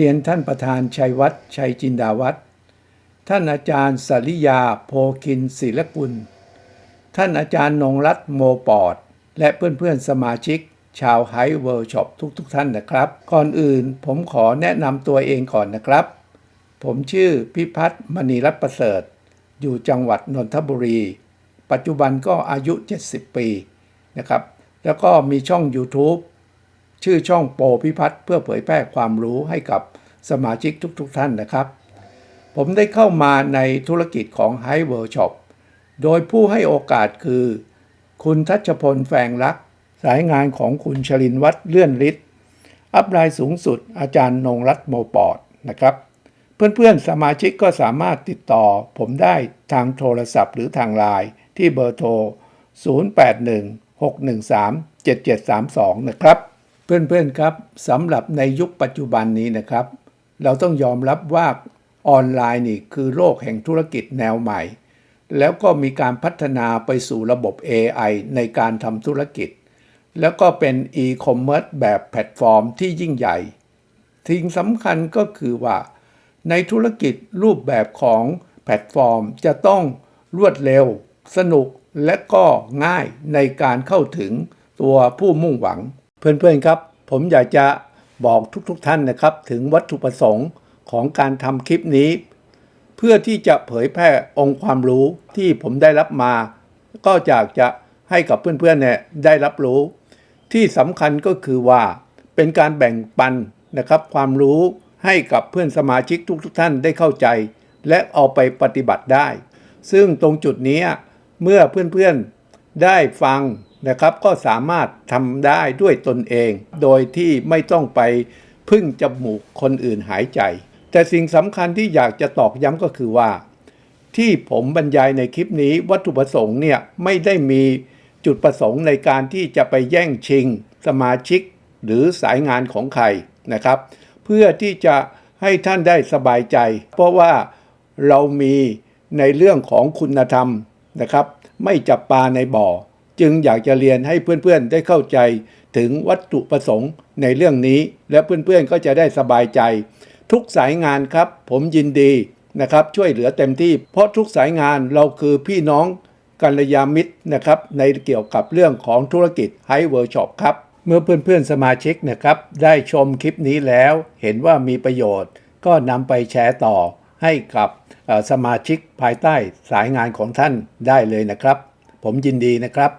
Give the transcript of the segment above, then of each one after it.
เรียนท่านประธานชัยวัฒน์ชัยจินดาวัฒน์ท่านอาจารย์สริยาโพคินศิลกุล ท่านอาจารย์นงรัตโมปอด และเพื่อนๆสมาชิก ชาวไฮเวิร์ช็อปทุกๆทท่านนะครับ ก่อนอื่นผมขอแนะนำตัวเองก่อนนะครับ ผมชื่อพิพัฒน์มณีรัตน์ประเสริฐ อยู่จังหวัดนนทบุรี ปัจจุบันก็อายุ 70 ปีนะครับ แล้วก็มีช่อง YouTube ชื่อช่องโปพิพัฒน์เพื่อเผยแพร่ความรู้ให้กับสมาชิกทุกๆทท่านนะครับ ผมได้เข้ามาในธุรกิจของ High World Shop โดยผู้ให้โอกาสคือ คุณทัชพลแฝงรัก สายงานของคุณชลินวัฒน์เลื่อนฤทธิ์อัพไลน์สูงสุดอาจารย์นงรัตนโมปอดนะครับ เพื่อนๆ สมาชิกก็สามารถติดต่อ ผมได้ทางโทรศัพท์หรือทางไลน์ที่เบอร์โทร 0816137732 นะครับ เพื่อนๆครับสำหรับในยุคปัจจุบันนี้นะครับ เราต้องยอมรับว่าออนไลน์นี่คือโลกแห่งธุรกิจแนวใหม่ แล้วก็มีการพัฒนาไปสู่ระบบ AI ในการทำธุรกิจ แล้วก็เป็น e-commerce แบบแพลตฟอร์มที่ยิ่งใหญ่สิ่งสำคัญก็คือว่า ในธุรกิจรูปแบบของแพลตฟอร์มจะต้องรวดเร็ว สนุกและก็ง่ายในการเข้าถึงตัวผู้มุ่งหวัง เพื่อนๆครับ ผมอยากจะบอกทุกๆทท่านนะครับ ถึงวัตถุประสงค์ของการทำคลิปนี้ เพื่อที่จะเผยแพร่องค์ความรู้ที่ผมได้รับมา ก็อยากจะให้กับเพื่อนๆเนี่ยได้รับรู้ ที่สำคัญก็คือว่าเป็นการแบ่งปันนะครับ ความรู้ให้กับเพื่อนสมาชิกทุกๆทท่านได้เข้าใจ และเอาไปปฏิบัติได้ ซึ่งตรงจุดนี้เมื่อเพื่อนๆได้ฟัง นะครับก็สามารถทำได้ด้วยตนเอง โดยที่ไม่ต้องไปพึ่งจมูกคนอื่นหายใจ แต่สิ่งสำคัญที่อยากจะตอกย้ำก็คือว่า ที่ผมบรรยายในคลิปนี้วัตถุประสงค์เนี่ยไม่ได้มีจุดประสงค์ในการที่จะไปแย่งชิง สมาชิกหรือสายงานของใครนะครับ เพื่อที่จะให้ท่านได้สบายใจ เพราะว่าเรามีในเรื่องของคุณธรรมนะครับ ไม่จับปลาในบ่อ จึงอยากจะเรียนให้เพื่อนๆได้เข้าใจถึงวัตถุประสงค์ในเรื่องนี้ และเพื่อนๆก็จะได้สบายใจ ทุกสายงานครับ ผมยินดีนะครับ ช่วยเหลือเต็มที่ เพราะทุกสายงานเราคือพี่น้องกัลยาณมิตรนะครับ ในเกี่ยวกับเรื่องของธุรกิจไฮเวิร์ช็อปครับ เมื่อเพื่อนๆสมาชิกนะครับ ได้ชมคลิปนี้แล้ว เห็นว่ามีประโยชน์ ก็นำไปแชร์ต่อให้กับสมาชิกภายใต้สายงานของท่านได้เลยนะครับ ผมยินดีนะครับ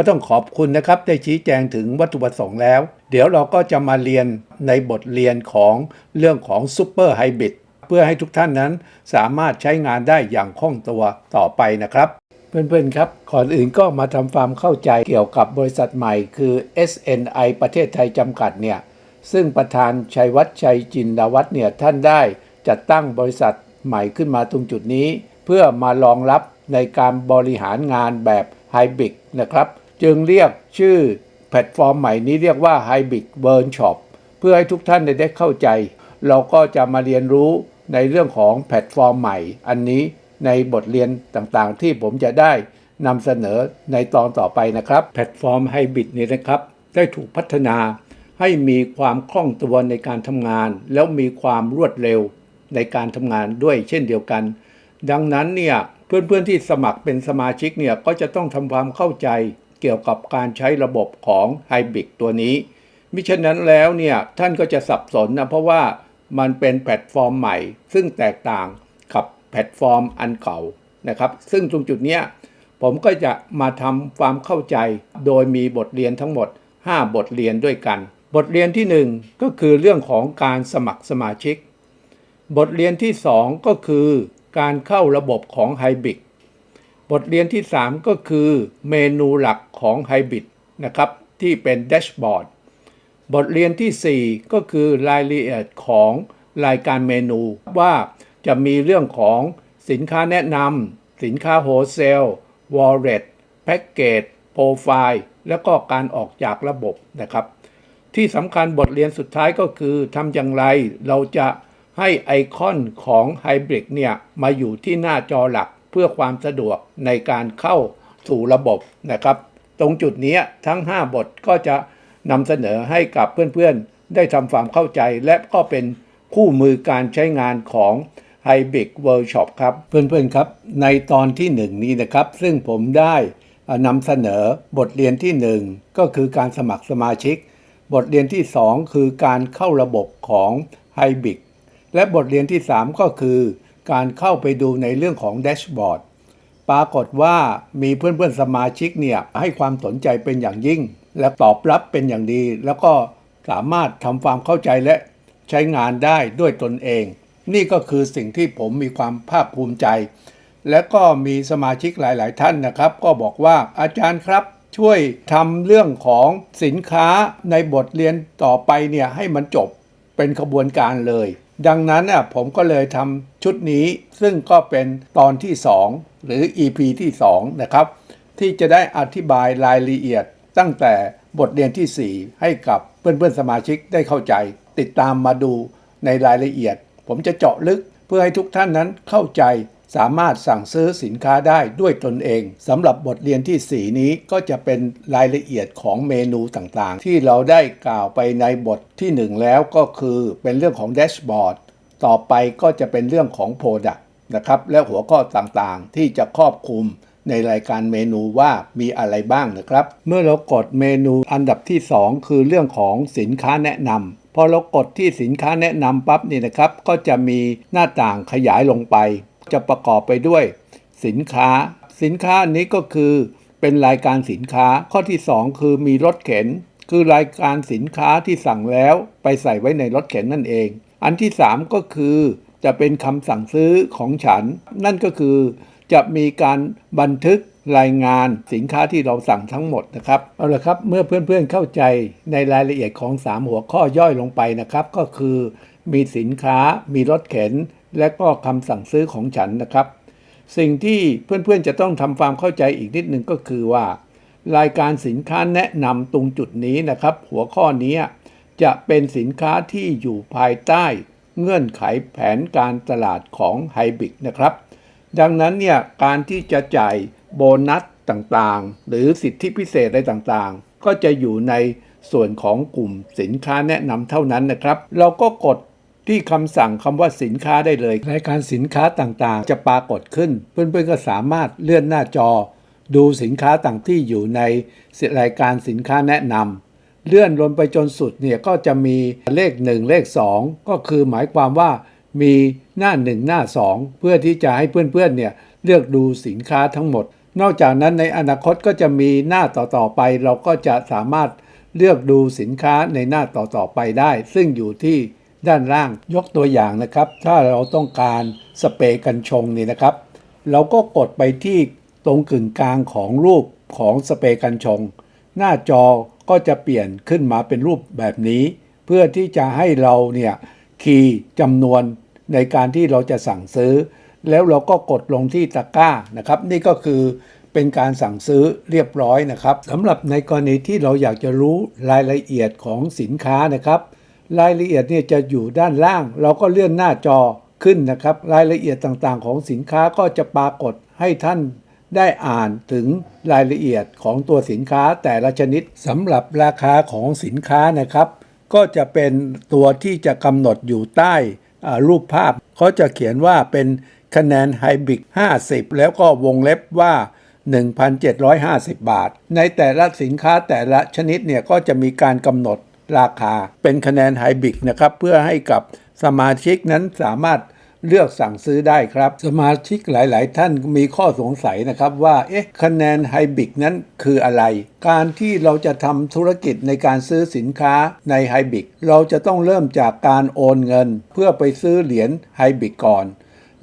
ก็ต้องขอบคุณนะครับได้ชี้แจงถึงวัตถุประสงค์แล้ว เดี๋ยวเราก็จะมาเรียนในบทเรียนของเรื่องของซูเปอร์ไฮบริดเพื่อให้ทุกท่านนั้นสามารถใช้งานได้อย่างคล่องตัวต่อไปนะครับ เพื่อนๆครับก่อนอื่นก็มาทำความเข้าใจเกี่ยวกับบริษัทใหม่คือ SNI ประเทศไทยจำกัดเนี่ยซึ่งประธานชัยวัฒน์ชัยจินดาวัฒน์เนี่ยท่านได้จัดตั้งบริษัทใหม่ขึ้นมาตรงจุดนี้ เพื่อมารองรับในการบริหารงานแบบไฮบริดนะครับ จึงเรียกชื่อแพลตฟอร์มใหม่นี้เรียกว่า Hybrid Workshop เพื่อให้ทุกท่านได้เข้าใจ เราก็จะมาเรียนรู้ในเรื่องของแพลตฟอร์มใหม่ อันนี้ในบทเรียนต่างๆ ที่ผมจะได้นำเสนอในตอนต่อไปนะครับ แพลตฟอร์มไฮบริดนี้นะครับ ได้ถูกพัฒนาให้มีความคล่องตัวในการทำงาน แล้วมีความรวดเร็วในการทำงานด้วยเช่นเดียวกัน ดังนั้นเนี่ยเพื่อนๆที่สมัครเป็นสมาชิกเนี่ยก็จะต้องทำความเข้าใจ เกี่ยวกับการใช้ระบบของไฮบริดตัวนี้ มิฉะนั้นแล้วเนี่ยท่านก็จะสับสนนะเพราะว่ามันเป็นแพลตฟอร์มใหม่ ซึ่งแตกต่างกับแพลตฟอร์มอันเก่านะครับ ซึ่งตรงจุดเนี้ยผมก็จะมาทำความเข้าใจโดยมีบทเรียนทั้งหมด 5 บทเรียนด้วยกัน บทเรียนที่ 1 ก็คือเรื่องของการสมัครสมาชิก บทเรียนที่ 2 ก็คือการเข้าระบบของไฮบริด บทเรียนที่ 3 ก็คือเมนูหลักของไฮบริดนะครับที่เป็นแดชบอร์ดบทเรียนทีสี่ 4 ก็คือรายละเอียดของรายการเมนูว่าจะมีเรื่องของสินค้าแนะนำสินค้าโฮเซลวอลเล็ตแพ็กเกจโปรไฟล์แล้วก็การออกจากระบบนะครับ ที่สำคัญบทเรียนสุดท้ายก็คือทำอย่างไรเราจะให้ไอคอนของไฮบริดเนี่ยมาอยู่ที่หน้าจอหลัก เพื่อความสะดวกในการเข้าสู่ระบบนะครับ ตรงจุดนี้ทั้ง 5 บทก็จะนำเสนอให้กับเพื่อนๆ ได้ทำความเข้าใจและก็เป็นคู่มือการใช้งานของ h y b i c Workshop ครับ เพื่อนๆครับในตอนที่หนึ่งนี้นะครับ ซึ่งผมได้นำเสนอบทเรียนที่หนึ่งก็คือการสมัครสมาชิก บทเรียนที่ 2 คือการเข้าระบบของ h y b i c และบทเรียนที่ 3 ก็คือ การเข้าไปดูในเรื่องของแดชบอร์ดปรากฏว่ามีเพื่อนๆสมาชิกเนี่ยให้ความสนใจเป็นอย่างยิ่ง และตอบรับเป็นอย่างดี แล้วก็สามารถทำความเข้าใจและใช้งานได้ด้วยตนเอง นี่ก็คือสิ่งที่ผมมีความภาคภูมิใจ และก็มีสมาชิกหลาย ๆ ท่านนะครับ ก็บอกว่าอาจารย์ครับช่วยทำเรื่องของสินค้าในบทเรียนต่อไปเนี่ยให้มันจบเป็นขบวนการเลย ดังนั้นน่ะผมก็เลยทำชุดนี้ซึ่งก็เป็นตอนที่ 2 หรือ EP ที่ 2 นะครับ ที่จะได้อธิบายรายละเอียดตั้งแต่บทเรียนที่ 4 ให้กับเพื่อนๆสมาชิกได้เข้าใจ ติดตามมาดูในรายละเอียด ผมจะเจาะลึกเพื่อให้ทุกท่านนั้นเข้าใจ สามารถสั่งซื้อสินค้าได้ด้วยตนเองสำหรับบทเรียนที่ 4 นี้ก็จะเป็นรายละเอียดของเมนูต่างๆ ที่เราได้กล่าวไปในบทที่ 1 แล้วก็คือเป็นเรื่องของแดชบอร์ดต่อไปก็จะเป็นเรื่องของ Product นะครับและหัวข้อต่างๆ ที่จะครอบคลุมในรายการเมนูว่ามีอะไรบ้างนะครับ เมื่อเรากดเมนูอันดับที่ 2 คือเรื่องของสินค้าแนะนำพอเรากดที่สินค้าแนะนำปั๊บนี่นะครับ ก็จะมีหน้าต่างขยายลงไป จะประกอบไปด้วย สินค้า สินค้าอันนี้ก็คือเป็นรายการสินค้าข้อที่ 2 คือมีรถเข็น คือรายการสินค้าที่สั่งแล้วไปใส่ไว้ในรถเข็นนั่นเอง อันที่ 3 ก็คือจะเป็นคำสั่งซื้อของฉัน นั่นก็คือจะมีการบันทึกรายงานสินค้าที่เราสั่งทั้งหมดนะครับเอาละครับเมื่อเพื่อนๆเข้าใจในรายละเอียดของ 3 หัวข้อย่อยลงไปนะครับ ก็คือ มีสินค้า มีรถเข็น และก็คำสั่งซื้อของฉันนะครับ สิ่งที่เพื่อนๆจะต้องทำความเข้าใจอีกนิดหนึ่งก็คือว่า รายการสินค้าแนะนำตรงจุดนี้นะครับ หัวข้อนี้จะเป็นสินค้าที่อยู่ภายใต้ เงื่อนไขแผนการตลาดของไฮบิกนะครับ ดังนั้นเนี่ยการที่จะจ่ายโบนัสต่างๆ หรือสิทธิพิเศษอะไรต่างๆ ก็จะอยู่ในส่วนของกลุ่มสินค้าแนะนำเท่านั้นนะครับ เราก็กด ที่คำสั่งคำว่าสินค้าได้เลยรายการสินค้าต่างๆ จะปรากฏขึ้น เพื่อนๆก็สามารถเลื่อนหน้าจอ ดูสินค้าต่างที่อยู่ในรายการสินค้าแนะนำเลื่อนลงไปจนสุดเนี่ยก็จะมีเลข 1 เลข 2 ก็คือหมายความว่ามีหน้า 1 หน้า 2 เพื่อที่จะให้เพื่อนๆเนี่ยเลือกดูสินค้าทั้งหมด นอกจากนั้นในอนาคตก็จะมีหน้าต่อๆไป เราก็จะสามารถเลือกดูสินค้าในหน้าต่อๆไปได้ ซึ่งอยู่ที่ ด้านล่างยกตัวอย่างนะครับ ถ้าเราต้องการสเปรย์กันชงนี่นะครับ เราก็กดไปที่ตรงกึ่งกลางของรูปของสเปรย์กันชง หน้าจอก็จะเปลี่ยนขึ้นมาเป็นรูปแบบนี้ เพื่อที่จะให้เราเนี่ยคีย์จำนวนในการที่เราจะสั่งซื้อ แล้วเราก็กดลงที่ตะกร้านะครับ นี่ก็คือเป็นการสั่งซื้อเรียบร้อยนะครับสำหรับในกรณีที่เราอยากจะรู้รายละเอียดของสินค้านะครับ รายละเอียดเนี่ยจะอยู่ด้านล่าง เราก็เลื่อนหน้าจอขึ้นนะครับ รายละเอียดต่างๆ ของสินค้าก็จะปรากฏให้ท่านได้อ่านถึงรายละเอียดของตัวสินค้าแต่ละชนิดสำหรับราคาของสินค้านะครับ ก็จะเป็นตัวที่จะกำหนดอยู่ใต้รูปภาพเขาจะเขียนว่าเป็นคะแนนไฮบริก50 แล้วก็วงเล็บว่า 1,750 บาท ในแต่ละสินค้าแต่ละชนิดเนี่ยก็จะมีการกำหนด ราคา เป็นคะแนนไฮบิกนะครับ เพื่อให้กับสมาชิกนั้นสามารถเลือกสั่งซื้อได้ครับ สมาชิกหลาย ๆ ท่านมีข้อสงสัยนะครับว่า เอ๊ะ คะแนนไฮบิกนั้นคืออะไร การที่เราจะทำธุรกิจในการซื้อสินค้าในไฮบิกเราจะต้องเริ่มจากการโอนเงิน เพื่อไปซื้อเหรียญไฮบิกก่อน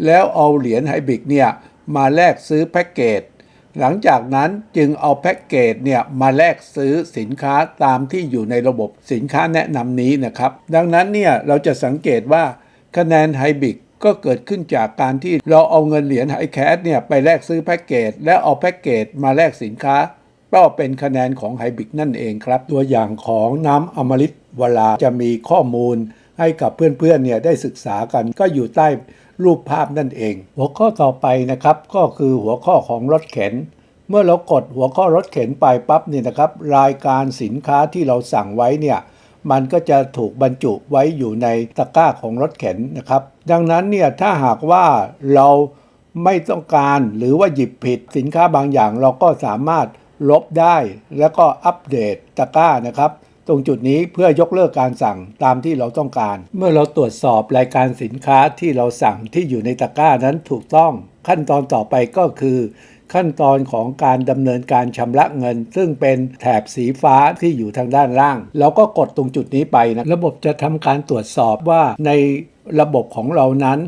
แล้วเอาเหรียญไฮบิกเนี่ยมาแลกซื้อแพ็กเกจ หลังจากนั้นจึงเอาแพ็กเกจเนี่ยมาแลกซื้อสินค้าตามที่อยู่ในระบบสินค้าแนะนำนี้นะครับ ดังนั้นเนี่ยเราจะสังเกตว่าคะแนนไฮบิกก็เกิดขึ้นจากการที่เราเอาเงินเหรียญไฮแคสเนี่ยไปแลกซื้อแพ็กเกจแล้วเอาแพ็กเกจมาแลกสินค้าก็เป็นคะแนนของไฮบิกนั่นเองครับ ตัวอย่างของน้ำอมฤตเวลาจะมีข้อมูล ให้กับเพื่อนๆเนี่ยได้ศึกษากันก็อยู่ใต้รูปภาพนั่นเอง หัวข้อต่อไปนะครับก็คือหัวข้อของรถเข็น เมื่อเรากดหัวข้อรถเข็นไปปั๊บเนี่ยนะครับ รายการสินค้าที่เราสั่งไว้เนี่ยมันก็จะถูกบรรจุไว้อยู่ในตะกร้าของรถเข็นนะครับ ดังนั้นเนี่ยถ้าหากว่าเราไม่ต้องการหรือว่าหยิบผิดสินค้าบางอย่างเราก็สามารถลบได้ แล้วก็อัปเดตตะกร้านะครับ ตรงจุดนี้เพื่อยกเลิกการสั่งตามที่เราต้องการ เมื่อเราตรวจสอบรายการสินค้าที่เราสั่งที่อยู่ในตะกร้านั้นถูกต้อง ขั้นตอนต่อไปก็คือ ขั้นตอนของการดำเนินการชำระเงิน ซึ่งเป็นแถบสีฟ้าที่อยู่ทางด้านล่าง เราก็กดตรงจุดนี้ไปนะระบบจะทำการตรวจสอบว่าในระบบของเรานั้น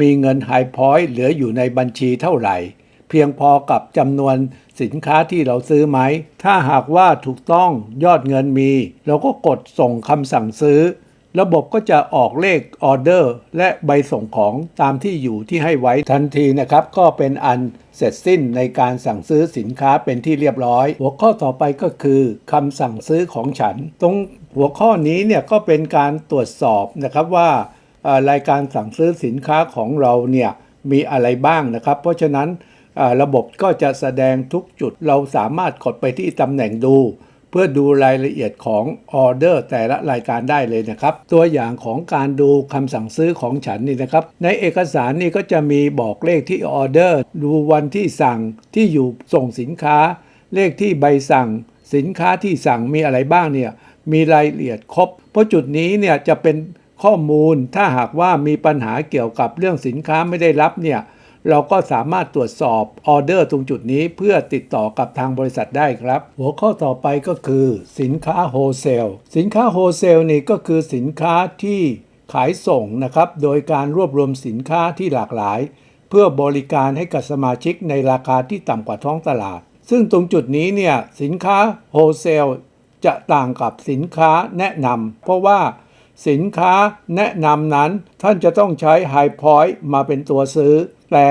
มีเงินไฮพอยต์เหลืออยู่ในบัญชีเท่าไหร่ เพียงพอกับจำนวน สินค้าที่เราซื้อไหม ถ้าหากว่าถูกต้องยอดเงินมี เราก็กดส่งคำสั่งซื้อ ระบบก็จะออกเลขออเดอร์ และใบส่งของตามที่อยู่ที่ให้ไว้ทันทีนะครับ ก็เป็นอันเสร็จสิ้นในการสั่งซื้อสินค้าเป็นที่เรียบร้อย หัวข้อต่อไปก็คือคำสั่งซื้อของฉัน ตรงหัวข้อนี้เนี่ยก็เป็นการตรวจสอบนะครับว่ารายการสั่งซื้อสินค้าของเราเนี่ยมีอะไรบ้างนะครับ เพราะฉะนั้น ระบบก็จะแสดงทุกจุดเราสามารถกดไปที่ตำแหน่งดู เพื่อดูรายละเอียดของออเดอร์แต่ละรายการได้เลยนะครับ ตัวอย่างของการดูคำสั่งซื้อของฉันนี่นะครับ ในเอกสารนี่ก็จะมีบอกเลขที่ออเดอร์ ดูวันที่สั่งที่อยู่ส่งสินค้า เลขที่ใบสั่ง สินค้าที่สั่งมีอะไรบ้างเนี่ยมีรายละเอียดครบ เพราะจุดนี้เนี่ยจะเป็นข้อมูลถ้าหากว่ามีปัญหาเกี่ยวกับเรื่องสินค้าไม่ได้รับเนี่ย เราก็สามารถตรวจสอบออเดอร์ตรงจุดนี้เพื่อติดต่อกับทางบริษัทได้ครับ หัวข้อต่อไปก็คือสินค้าโฮเซลสินค้าโฮเซลนี่ก็คือสินค้าที่ขายส่งนะครับ โดยการรวบรวมสินค้าที่หลากหลาย เพื่อบริการให้กับสมาชิกในราคาที่ต่ำกว่าท้องตลาด ซึ่งตรงจุดนี้เนี่ยสินค้าโฮเซลจะต่างกับสินค้าแนะนำเพราะว่า สินค้าแนะนำนั้นท่านจะต้องใช้ไฮพอยต์มาเป็นตัวซื้อ แต่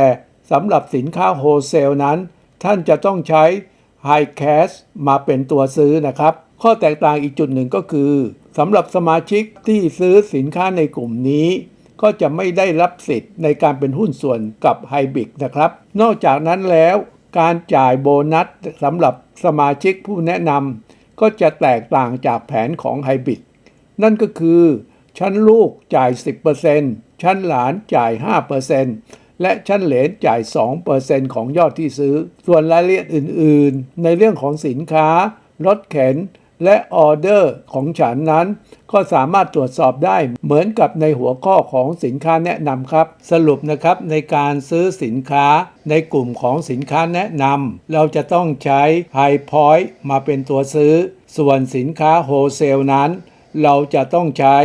สำหรับสินค้าโฮเซลนั้น ท่านจะต้องใช้ไฮแคสมาเป็นตัวซื้อนะครับ ข้อแตกต่างอีกจุดหนึ่งก็คือสำหรับสมาชิกที่ซื้อสินค้าในกลุ่มนี้ ก็จะไม่ได้รับสิทธิ์ในการเป็นหุ้นส่วนกับไฮบิกนะครับ นอกจากนั้นแล้วการจ่ายโบนัสสำหรับสมาชิกผู้แนะนำก็จะแตกต่างจากแผนของไฮบิก นั่นก็คือชั้นลูกจ่าย 10%ชั้นหลานจ่าย 5%และชั้นเหลนจ่าย 2%ของยอดที่ซื้อ ส่วนรายละเอียดอื่นๆ ในเรื่องของสินค้ารถเข็นและออเดอร์ของฉันนั้น ก็สามารถตรวจสอบได้เหมือนกับในหัวข้อของสินค้าแนะนำครับ สรุปนะครับในการซื้อสินค้าในกลุ่มของสินค้าแนะนำเราจะต้องใช้ High Point มาเป็นตัวซื้อ ส่วนสินค้าโฮเซลนั้น เราจะต้องใช้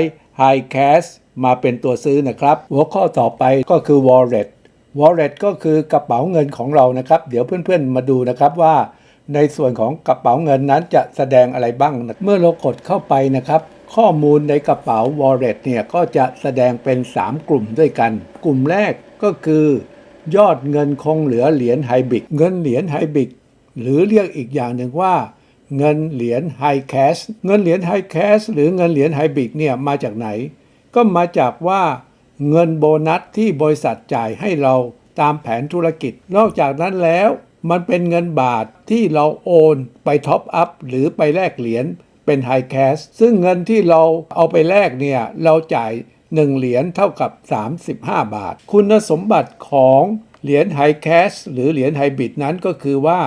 High Cash มาเป็นตัวซื้อนะครับ หัวข้อต่อไปก็คือ Wallet Wallet ก็คือกระเป๋าเงินของเรานะครับ เดี๋ยวเพื่อนๆมาดูนะครับว่า ในส่วนของกระเป๋าเงินนั้นจะแสดงอะไรบ้างนะเมื่อเรากดเข้าไปนะครับ ข้อมูลในกระเป๋า Wallet เนี่ยก็จะแสดงเป็น 3 กลุ่มด้วยกัน กลุ่มแรกก็คือยอดเงินคงเหลือเหรียญไฮบิกเงินเหรียญไฮบิกหรือเรียกอีกอย่างหนึ่งว่า เงินเหรียญไฮแคสเงินเหรียญไฮแคสหรือเงินเหรียญไฮบิกเนี่ยมาจากไหน ก็มาจากว่าเงินโบนัสที่บริษัทจ่ายให้เราตามแผนธุรกิจ นอกจากนั้นแล้วมันเป็นเงินบาทที่เราโอนไปท็อปอัพหรือไปแลกเหรียญเป็นไฮแคสซึ่งเงินที่เราเอาไปแลกเนี่ยเราจ่าย 1 เหรียญเท่ากับ 35 บาท คุณสมบัติของเหรียญไฮแคสหรือเหรียญไฮบิดนั้นก็คือว่า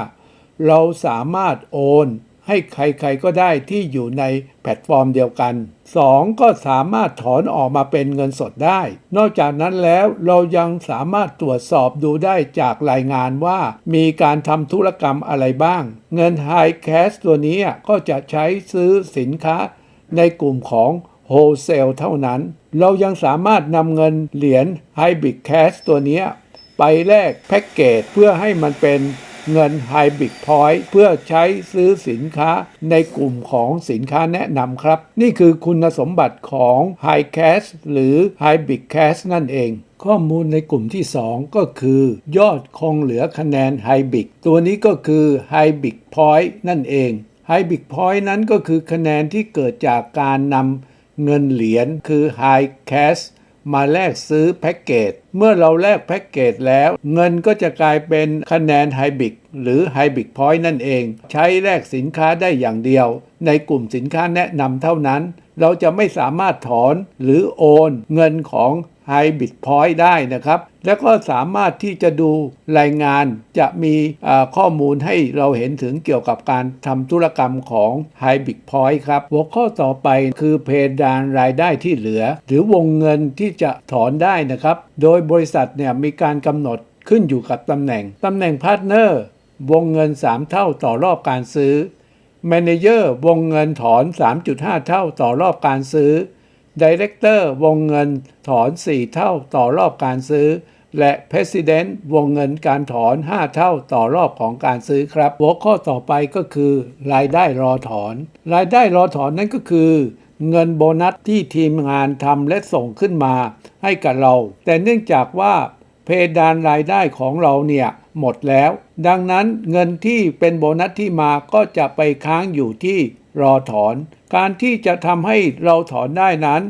เราสามารถโอน ให้ใครๆก็ได้ที่อยู่ในแพลตฟอร์มเดียวกัน 2. ก็สามารถถอนออกมาเป็นเงินสดได้ นอกจากนั้นแล้วเรายังสามารถตรวจสอบดูได้จากรายงานว่า มีการทำธุรกรรมอะไรบ้าง เงิน High Cash ตัวนี้ก็จะใช้ซื้อสินค้าในกลุ่มของโฮเซลเท่านั้น เรายังสามารถนำเงินเหรียญ Hybrid Cash ตัวนี้ไปแลกแพ็กเกจเพื่อให้มันเป็น เงิน Hybrid Point เพื่อใช้ซื้อสินค้าในกลุ่มของสินค้าแนะนำครับ นี่คือคุณสมบัติของ High Cash หรือ Hybrid Cash นั่นเองข้อมูลในกลุ่มที่ 2 ก็คือ ยอดคงเหลือคะแนน Hybrid ตัวนี้ก็คือ Hybrid Point นั่นเอง Hybrid Point นั้นก็คือคะแนนที่เกิดจากการนำเงินเหรียญคือ High Cash มาแลกซื้อแพ็กเกจ เมื่อเราแลกแพ็กเกจแล้ว เงินก็จะกลายเป็นคะแนนไฮบิกหรือไฮบิกพอยต์นั่นเอง ใช้แลกสินค้าได้อย่างเดียว ในกลุ่มสินค้าแนะนำเท่านั้น เราจะไม่สามารถถอนหรือโอน เงินของ ไฮบิตพอยต์ได้นะครับ แล้วก็สามารถที่จะดูรายงานจะมีข้อมูลให้เราเห็นถึงเกี่ยวกับการทำธุรกรรมของ h i b i t Point ครับ หัวข้อต่อไปคือเพดานรายได้ที่เหลือ หรือวงเงินที่จะถอนได้นะครับ โดยบริษัทเนี่ยมีการกำหนดขึ้นอยู่กับตำแหน่งตำแหน่งพาร์ทเนอร์วงเงิน 3 เท่าต่อรอบการซื้อ แมเนเจอร์วงเงินถอน 3.5 เท่าต่อรอบการซื้อ ดีเรคเตอร์วงเงินถอน 4 เท่าต่อรอบการซื้อ และ President วงเงินการถอน 5 เท่าต่อรอบของการซื้อครับ หัวข้อต่อไปก็คือ รายได้รอถอน รายได้รอถอนนั่นก็คือ เงินโบนัสที่ทีมงานทำและส่งขึ้นมาให้กับเรา แต่เนื่องจากว่าเพดานรายได้ของเราเนี่ยหมดแล้ว ดังนั้นเงินที่เป็นโบนัสที่มาก็จะไปค้างอยู่ที่ รอถอน การที่จะทำให้เราถอนได้นั้น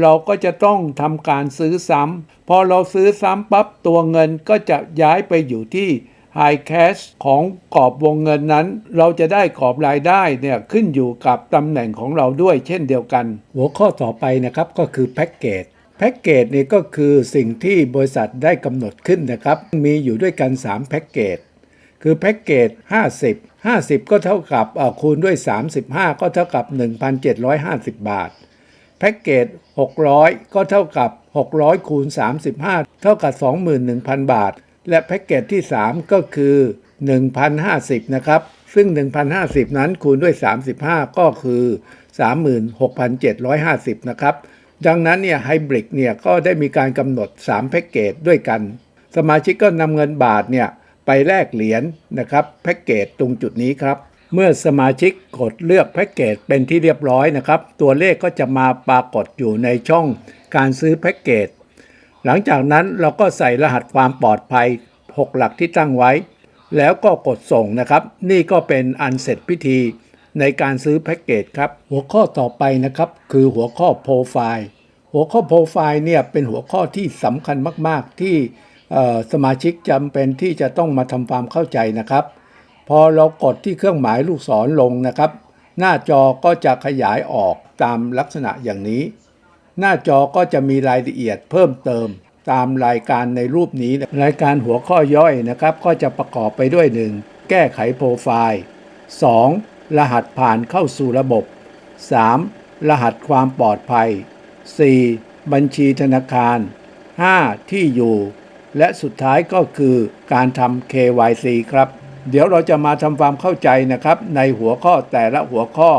เราก็จะต้องทำการซื้อซ้ำพอเราซื้อซ้ำปั๊บตัวเงินก็จะย้ายไปอยู่ที่ High Cash ของกรอบวงเงินนั้น เราจะได้กรอบรายได้เนี่ยขึ้นอยู่กับตำแหน่งของเราด้วยเช่นเดียวกัน หัวข้อต่อไปนะครับก็คือแพ็กเกจแพ็กเกจนี่ก็คือสิ่งที่บริษัทได้กำหนดขึ้นนะครับ มีอยู่ด้วยกัน 3 แพ็กเกจ คือแพ็กเกจ 50 50 ก็เท่ากับคูณด้วย 35 ก็เท่ากับ 1,750 บาท แพ็กเกจ 600 ก็เท่ากับ 600 คูณ 35 เท่ากับ 21,000 บาท และแพ็กเกจที่ 3 ก็คือ 1,050 นะครับ ซึ่ง 1,050 นั้นคูณด้วย 35 ก็คือ 36,750 นะครับ ดังนั้นเนี่ยไฮบริดเนี่ยก็ได้มีการกำหนด 3 แพ็กเกจด้วยกัน สมาชิกก็นำเงินบาทเนี่ย ไปแลกเหรียญนะครับแพ็กเกจตรงจุดนี้ครับ เมื่อสมาชิกกดเลือกแพ็กเกจเป็นที่เรียบร้อยนะครับ ตัวเลขก็จะมาปรากฏอยู่ในช่องการซื้อแพ็กเกจ หลังจากนั้นเราก็ใส่รหัสความปลอดภัย 6 หลักที่ตั้งไว้ แล้วก็กดส่งนะครับ นี่ก็เป็นอันเสร็จพิธีในการซื้อแพ็กเกจครับ หัวข้อต่อไปนะครับ คือหัวข้อโปรไฟล์หัวข้อโปรไฟล์เนี่ยเป็นหัวข้อที่สำคัญมาก ๆ ที่ สมาชิกจำเป็นที่จะต้องมาทำความเข้าใจนะครับ พอเรากดที่เครื่องหมายลูกศรลงนะครับ หน้าจอก็จะขยายออกตามลักษณะอย่างนี้ หน้าจอก็จะมีรายละเอียดเพิ่มเติมตามรายการในรูปนี้ รายการหัวข้อย่อยนะครับ ก็จะประกอบไปด้วย 1. แก้ไขโปรไฟล์ 2. รหัสผ่านเข้าสู่ระบบ 3. รหัสความปลอดภัย 4. บัญชีธนาคาร 5. ที่อยู่ และสุดท้ายก็คือการทำ KYC ครับ เดี๋ยวเราจะมาทำความเข้าใจนะครับ ในหัวข้อแต่ละหัวข้อ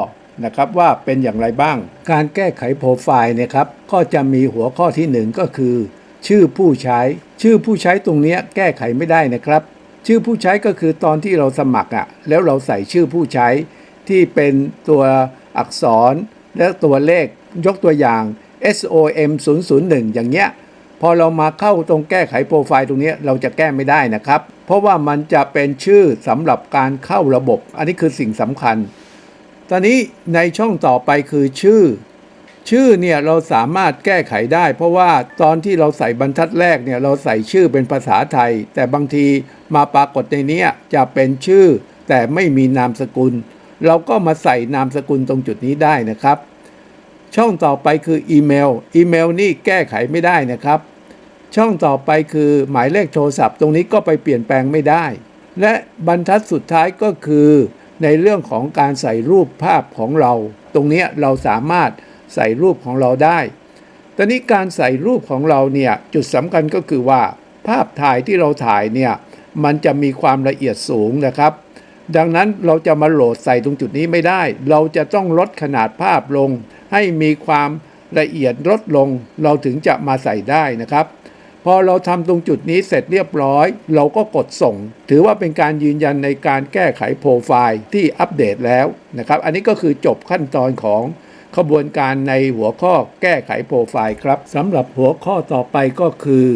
นะครับว่าเป็นอย่างไรบ้าง การแก้ไขโปรไฟล์เนะครับ ก็จะมีหัวข้อที่หนึ่งก็คือ ชื่อผู้ใช้ ชื่อผู้ใช้ตรงเนี้ยแก้ไขไม่ได้นะครับ ชื่อผู้ใช้ก็คือตอนที่เราสมัครอะแล้วเราใส่ชื่อผู้ใช้ที่เป็นตัวอักษรและตัวเลขยกตัวอย่าง SOM 001อย่างเงี้ย พอเรามาเข้าตรงแก้ไขโปรไฟล์ตรงนี้เราจะแก้ไม่ได้นะครับ เพราะว่ามันจะเป็นชื่อสำหรับการเข้าระบบ อันนี้คือสิ่งสำคัญ ตอนนี้ในช่องต่อไปคือชื่อ ชื่อเนี่ยเราสามารถแก้ไขได้ เพราะว่าตอนที่เราใส่บรรทัดแรกเนี่ยเราใส่ชื่อเป็นภาษาไทย แต่บางทีมาปรากฏในนี้จะเป็นชื่อ แต่ไม่มีนามสกุล เราก็มาใส่นามสกุลตรงจุดนี้ได้นะครับ ช่องต่อไปคืออีเมล อีเมลนี่แก้ไขไม่ได้นะครับ ช่องต่อไปคือหมายเลขโทรศัพท์ ตรงนี้ก็ไปเปลี่ยนแปลงไม่ได้ และบรรทัดสุดท้ายก็คือ ในเรื่องของการใส่รูปภาพของเรา ตรงนี้เราสามารถใส่รูปของเราได้ ตอนนี้การใส่รูปของเราเนี่ยจุดสำคัญก็คือว่า ภาพถ่ายที่เราถ่ายเนี่ยมันจะมีความละเอียดสูงนะครับ ดังนั้นเราจะมาโหลดใส่ตรงจุดนี้ไม่ได้ เราจะต้องลดขนาดภาพลง ให้มีความละเอียดลดลง เราถึงจะมาใส่ได้นะครับ พอเราทำตรงจุดนี้เสร็จเรียบร้อย เราก็กดส่ง ถือว่าเป็นการยืนยันในการแก้ไขโปรไฟล์ที่อัปเดตแล้วนะครับ อันนี้ก็คือจบขั้นตอนของขบวนการในหัวข้อแก้ไขโปรไฟล์ครับสำหรับหัวข้อต่อไปก็คือ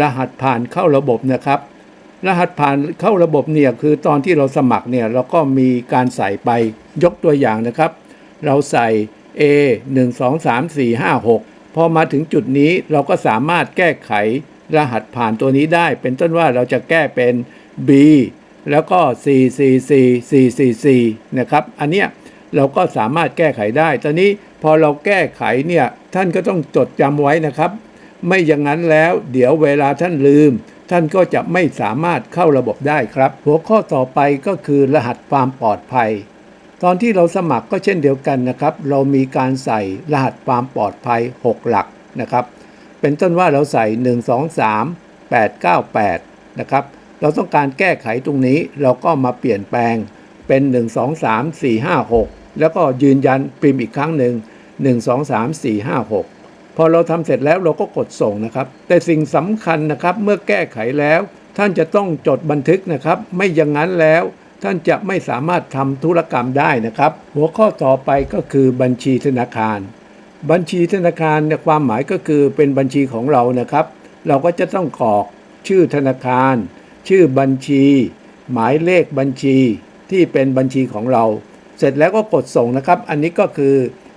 รหัสผ่านเข้าระบบนะครับ รหัสผ่านเข้าระบบเนี่ยคือตอนที่เราสมัครเนี่ยเราก็มีการใส่ไปยกตัวอย่างนะครับ เราใส่ A 1 2 3 4 5 6 พอมาถึงจุดนี้เราก็สามารถแก้ไขรหัสผ่านตัวนี้ได้ เป็นต้นว่าเราจะแก้เป็น B แล้วก็ C C C C C C นะครับ อันเนี้ยเราก็สามารถแก้ไขได้ ตอนนี้พอเราแก้ไขเนี่ยท่านก็ต้องจดจำไว้นะครับ ไม่อย่างนั้นแล้วเดี๋ยวเวลาท่านลืม ท่านก็จะไม่สามารถเข้าระบบได้ครับ หัวข้อต่อไปก็คือรหัสความปลอดภัย ตอนที่เราสมัครก็เช่นเดียวกันนะครับ เรามีการใส่รหัสความปลอดภัย 6 หลักนะครับ เป็นต้นว่าเราใส่ 1 2 3 8 9 8 นะครับ เราต้องการแก้ไขตรงนี้เราก็มาเปลี่ยนแปลงเป็น 1 2 3 4 5 6 แล้วก็ยืนยันพิมพ์อีกครั้งหนึ่ง1 2 3 4 5 6 พอเราทำเสร็จแล้วเราก็กดส่งนะครับ แต่สิ่งสำคัญนะครับเมื่อแก้ไขแล้ว ท่านจะต้องจดบันทึกนะครับ ไม่อย่างนั้นแล้ว ท่านจะไม่สามารถทำธุรกรรมได้นะครับ หัวข้อต่อไปก็คือบัญชีธนาคาร บัญชีธนาคารเนี่ยความหมายก็คือเป็นบัญชีของเรานะครับ เราก็จะต้องกรอกชื่อธนาคาร ชื่อบัญชี หมายเลขบัญชีที่เป็นบัญชีของเรา เสร็จแล้วก็กดส่งนะครับ อันนี้ก็คือ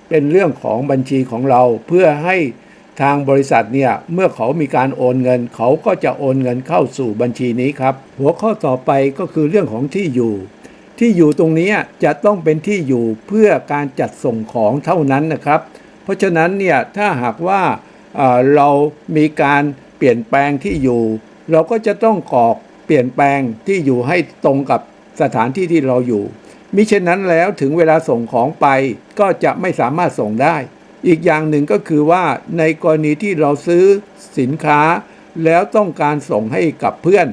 เป็นเรื่องของบัญชีของเราเพื่อให้ ทางบริษัทเนี่ยเมื่อเขามีการโอนเงิน เขาก็จะโอนเงินเข้าสู่บัญชีนี้ครับ หัวข้อต่อไปก็คือเรื่องของที่อยู่ ที่อยู่ตรงนี้จะต้องเป็นที่อยู่เพื่อการจัดส่งของเท่านั้นนะครับ เพราะฉะนั้นเนี่ยถ้าหากว่าเรามีการเปลี่ยนแปลงที่อยู่ เราก็จะต้องกรอกเปลี่ยนแปลงที่อยู่ให้ตรงกับสถานที่ที่เราอยู่มิเช่นนั้นแล้วถึงเวลาส่งของไปก็จะไม่สามารถส่งได้ อีกอย่างหนึ่งก็คือว่าในกรณีที่เราซื้อสินค้า แล้วต้องการส่งให้กับเพื่อน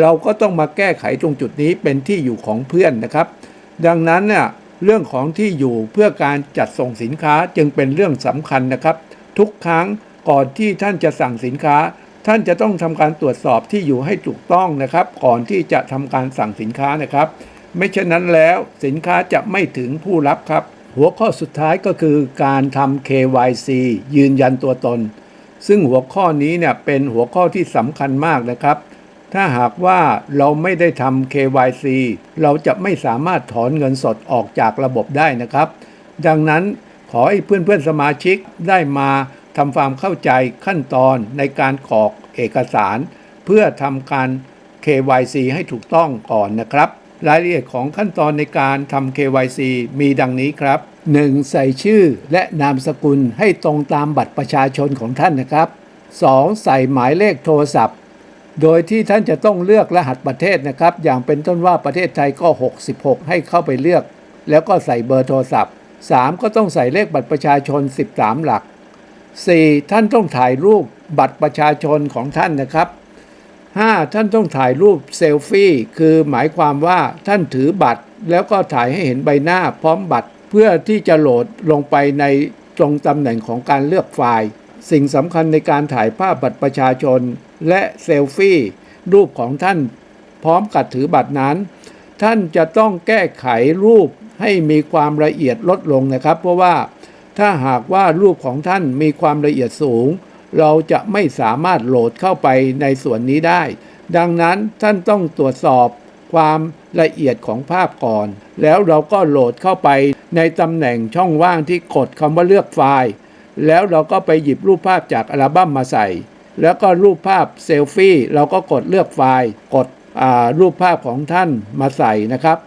เราก็ต้องมาแก้ไขตรงจุดนี้เป็นที่อยู่ของเพื่อนนะครับ ดังนั้นเนี่ยเรื่องของที่อยู่เพื่อการจัดส่งสินค้าจึงเป็นเรื่องสำคัญนะครับ ทุกครั้งก่อนที่ท่านจะสั่งสินค้า ท่านจะต้องทำการตรวจสอบที่อยู่ให้ถูกต้องนะครับ ก่อนที่จะทำการสั่งสินค้านะครับ ไม่เช่นนั้นแล้วสินค้าจะไม่ถึงผู้รับครับ หัวข้อสุดท้ายก็คือการทำ KYC ยืนยันตัวตน ซึ่งหัวข้อนี้เนี่ยเป็นหัวข้อที่สำคัญมากนะครับ ถ้าหากว่าเราไม่ได้ทำ KYC เราจะไม่สามารถถอนเงินสดออกจากระบบได้นะครับ ดังนั้นขอให้เพื่อนๆสมาชิกได้มาทำความเข้าใจขั้นตอนในการกรอกเอกสาร เพื่อทำการ KYC ให้ถูกต้องก่อนนะครับ รายละเอียดของขั้นตอนในการทำ KYC มีดังนี้ครับ 1. ใส่ชื่อและนามสกุลให้ตรงตามบัตรประชาชนของท่านนะครับ 2. ใส่หมายเลขโทรศัพท์ โดยที่ท่านจะต้องเลือกรหัสประเทศนะครับ อย่างเป็นต้นว่าประเทศไทยก็ 66 ให้เข้าไปเลือก แล้วก็ใส่เบอร์โทรศัพท์ 3. ก็ต้องใส่เลขบัตรประชาชน 13 หลัก 4. ท่านต้องถ่ายรูปบัตรประชาชนของท่านนะครับ 5. ท่านต้องถ่ายรูปเซลฟี่ คือหมายความว่าท่านถือบัตร แล้วก็ถ่ายให้เห็นใบหน้าพร้อมบัตร เพื่อที่จะโหลดลงไปในตรงตำแหน่งของการเลือกไฟล์ สิ่งสำคัญในการถ่ายภาพบัตรประชาชน และเซลฟี่ รูปของท่านพร้อมกับถือบัตรนั้น ท่านจะต้องแก้ไขรูปให้มีความละเอียดลดลงนะครับ เพราะว่าถ้าหากว่ารูปของท่านมีความละเอียดสูง เราจะไม่สามารถโหลดเข้าไปในส่วนนี้ได้ ดังนั้นท่านต้องตรวจสอบความละเอียดของภาพก่อน แล้วเราก็โหลดเข้าไปในตำแหน่งช่องว่างที่กดคำว่าเลือกไฟล์ แล้วเราก็ไปหยิบรูปภาพจากอัลบั้มมาใส่ แล้วก็รูปภาพเซลฟี่เราก็กดเลือกไฟล์ กดรูปภาพของท่านมาใส่นะครับ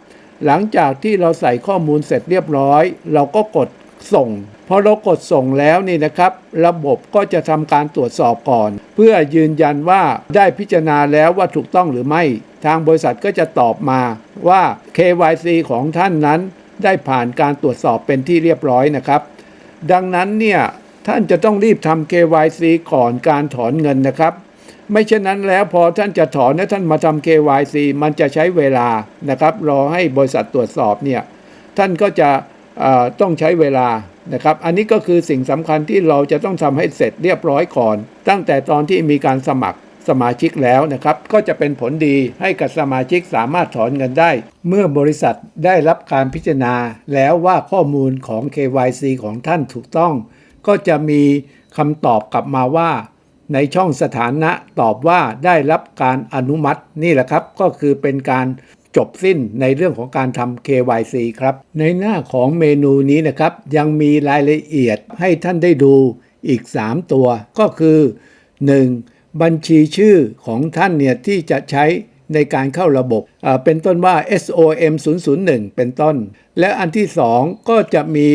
หลังจากที่เราใส่ข้อมูลเสร็จเรียบร้อย เราก็กดส่ง พอเรากดส่งแล้วนี่นะครับ ระบบก็จะทำการตรวจสอบก่อน เพื่อยืนยันว่าได้พิจารณาแล้วว่าถูกต้องหรือไม่ ทางบริษัทก็จะตอบมาว่า KYC ของท่านนั้น ได้ผ่านการตรวจสอบเป็นที่เรียบร้อยนะครับ ดังนั้นเนี่ยท่านจะต้องรีบทำ KYC ก่อนการถอนเงินนะครับ ไม่เช่นนั้นแล้วพอท่านจะถอนและท่านมาทำ KYC มันจะใช้เวลานะครับ รอให้บริษัทตรวจสอบเนี่ยท่านก็จะ ต้องใช้เวลานะครับ อันนี้ก็คือสิ่งสำคัญที่เราจะต้องทำให้เสร็จเรียบร้อยก่อน ตั้งแต่ตอนที่มีการสมัครสมาชิกแล้วนะครับ ก็จะเป็นผลดีให้กับสมาชิกสามารถถอนเงินได้ เมื่อบริษัทได้รับการพิจารณาแล้วว่าข้อมูลของ KYC ของท่านถูกต้อง ก็จะมีคำตอบกลับมาว่า ในช่องสถานะตอบว่าได้รับการอนุมัตินี่แหละครับ ก็คือเป็นการ จบสิ้นในเรื่องของการทำ KYC ครับ ในหน้าของเมนูนี้นะครับ ยังมีรายละเอียดให้ท่านได้ดูอีก 3 ตัว ก็คือ 1. บัญชีชื่อของท่านเนี่ยที่จะใช้ในการเข้าระบบ เป็นต้นว่า SOM 001 เป็นต้น และอันที่ 2 ก็จะมี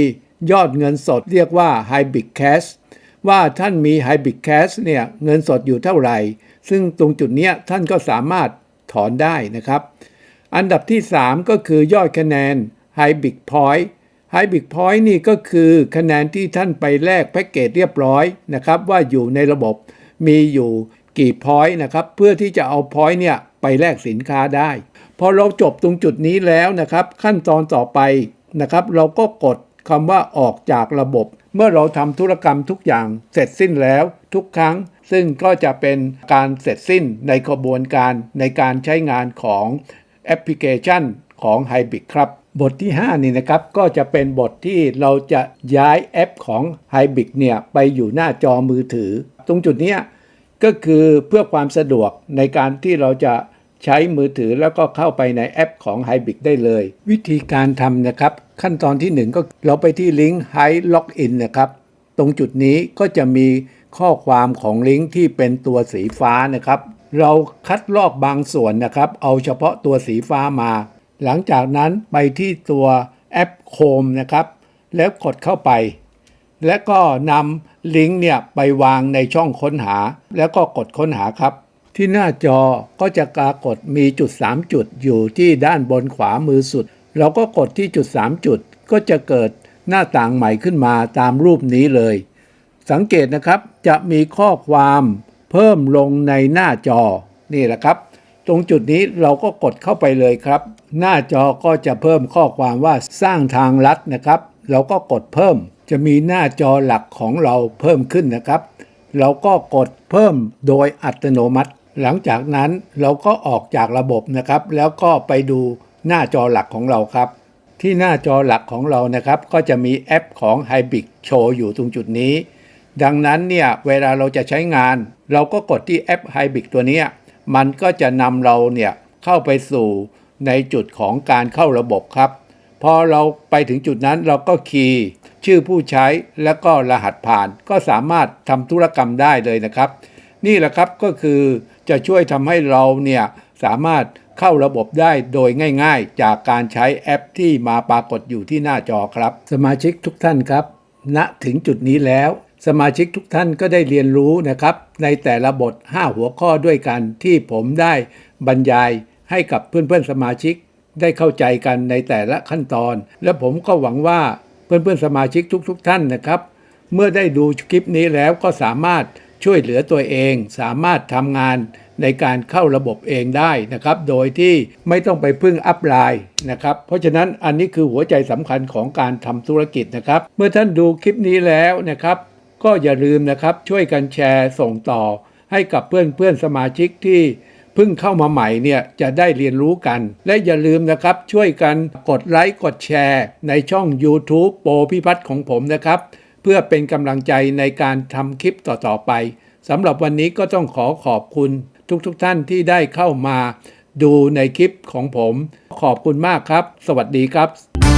ยอดเงินสดเรียกว่า Hybrid Cash ว่าท่านมี Hybrid Cash เนี่ยเงินสดอยู่เท่าไหร่ ซึ่งตรงจุดนี้ท่านก็สามารถถอนได้นะครับ อันดับที่ 3 ก็คือยอดคะแนน Hybrid Point Hybrid Point นี่ก็คือคะแนนที่ท่านไปแลกแพ็กเกจเรียบร้อยนะครับว่าอยู่ในระบบมีอยู่กี่ point นะครับเพื่อที่จะเอา point เนี่ยไปแลกสินค้าได้ พอเราจบตรงจุดนี้แล้วนะครับ ขั้นตอนต่อไปนะครับเราก็กดคำว่าออกจากระบบ เมื่อเราทำธุรกรรมทุกอย่างเสร็จสิ้นแล้วทุกครั้ง ซึ่งก็จะเป็นการเสร็จสิ้นในกระบวนการในการใช้งานของ แอปพลิเคชันของ Hybrid ครับ บทที่ 5 นี่นะครับ ก็จะเป็นบทที่เราจะย้ายแอปของ Hybrid เนี่ยไปอยู่หน้าจอมือถือ ตรงจุดนี้ก็คือเพื่อความสะดวกในการที่เราจะใช้มือถือแล้วก็เข้าไปในแอปของ Hybrid ได้เลย วิธีการทำนะครับ ขั้นตอนที่ 1 ก็เราไปที่ลิงก์ Hi Login นะครับ ตรงจุดนี้ก็จะมีข้อความของลิงก์ที่เป็นตัวสีฟ้านะครับ เราคัดลอกบางส่วนนะครับ เอาเฉพาะตัวสีฟ้ามา หลังจากนั้นไปที่ตัวแอป Chrome นะครับ แล้วกดเข้าไป และก็นำลิงก์เนี่ยไปวางในช่องค้นหา แล้วก็กดค้นหาครับ ที่หน้าจอก็จะปรากฏมีจุด 3 จุดอยู่ที่ด้านบนขวามือสุด เราก็กดที่จุด 3 จุด ก็จะเกิดหน้าต่างใหม่ขึ้นมาตามรูปนี้เลย สังเกตนะครับจะมีข้อความ เพิ่มลงในหน้าจอนี่แหละครับ ตรงจุดนี้เราก็กดเข้าไปเลยครับ หน้าจอก็จะเพิ่มข้อความว่าสร้างทางลัดนะครับ เราก็กดเพิ่ม จะมีหน้าจอหลักของเราเพิ่มขึ้นนะครับ เราก็กดเพิ่มโดยอัตโนมัติ หลังจากนั้นเราก็ออกจากระบบนะครับ แล้วก็ไปดูหน้าจอหลักของเราครับ ที่หน้าจอหลักของเรานะครับ ก็จะมีแอปของ Hybrid โชว์อยู่ตรงจุดนี้ ดังนั้นเนี่ยเวลาเราจะใช้งาน เราก็กดที่แอป Hybrid ตัวนี้ มันก็จะนำเราเนี่ยเข้าไปสู่ในจุดของการเข้าระบบครับ พอเราไปถึงจุดนั้นเราก็คีย์ชื่อผู้ใช้แล้วก็รหัสผ่าน ก็สามารถทำธุรกรรมได้เลยนะครับ นี่แหละครับก็คือจะช่วยทำให้เราเนี่ยสามารถเข้าระบบได้โดยง่ายๆ จากการใช้แอปที่มาปรากฏอยู่ที่หน้าจอครับ สมาชิกทุกท่านครับณถึงจุดนี้แล้ว สมาชิกทุกท่านก็ได้เรียนรู้นะครับ ในแต่ละบท 5 หัวข้อด้วยกันที่ผมได้บรรยายให้กับเพื่อนๆสมาชิกได้เข้าใจกันในแต่ละขั้นตอน และผมก็หวังว่าเพื่อนๆสมาชิกทุกๆท่านนะครับ เมื่อได้ดูคลิปนี้แล้วก็สามารถช่วยเหลือตัวเอง สามารถทำงานในการเข้าระบบเองได้นะครับ โดยที่ไม่ต้องไปพึ่งอัพไลน์นะครับ เพราะฉะนั้นอันนี้คือหัวใจสำคัญของการทำธุรกิจนะครับ เมื่อท่านดูคลิปนี้แล้วนะครับ ก็อย่าลืมนะครับช่วยกันแชร์ส่งต่อ ให้กับเพื่อนเพื่อนๆสมาชิกที่เพิ่งเข้ามาใหม่เนี่ยจะได้เรียนรู้กัน และอย่าลืมนะครับช่วยกันกดไลค์กดแชร์ ในช่อง YouTube โปรพิพัฒน์ของผมนะครับ เพื่อเป็นกำลังใจในการทำคลิปต่อๆไปสำหรับวันนี้ก็ต้องขอขอบคุณ ทุกๆทท่านที่ได้เข้ามา ดูในคลิปของผม ขอบคุณมากครับ สวัสดีครับ